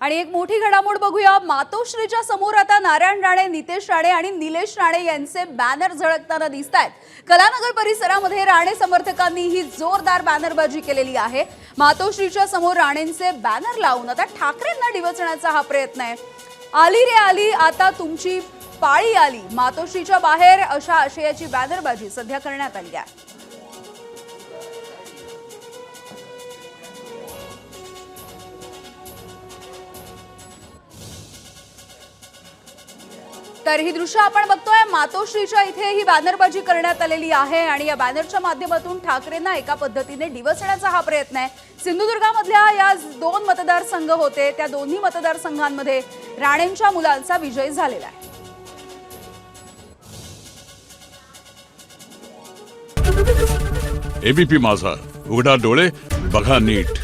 आणि एक मोठी घडामोड बघूया. मातोश्रीच्या समोर आता नारायण राणे नितेश राणे आणि निलेश राणे यांचे बॅनर झळकताना दिसत आहेत कलानगर परिसरामध्ये राणे समर्थकांनी ही जोरदार बॅनरबाजी केलेली आहे. मातोश्रीच्या समोर राणेंचे बॅनर लावून आता ठाकरेंना डिवचण्याचा हा प्रयत्न आहे. आली रे आली आता तुमची पाळी आली. मातोश्रीच्या बाहेर अशा आशयाची बॅनरबाजी सध्या करण्यात आली आहे. तर ही दृश्य आपण बघतोय. मातोश्रीच्या इथे ही बॅनरबाजी करण्यात आलेली आहे आणि या बॅनरच्या माध्यमातून ठाकरेंना एका पद्धतीने डिवसण्याचा हा प्रयत्न आहे. सिंधुदुर्गामधल्या या दोन मतदारसंघ होते. त्या दोन्ही मतदारसंघांमध्ये राणेंच्या मुलांचा विजय झालेला आहे. एबीपी माझा. उघडा डोळे बघा नीट.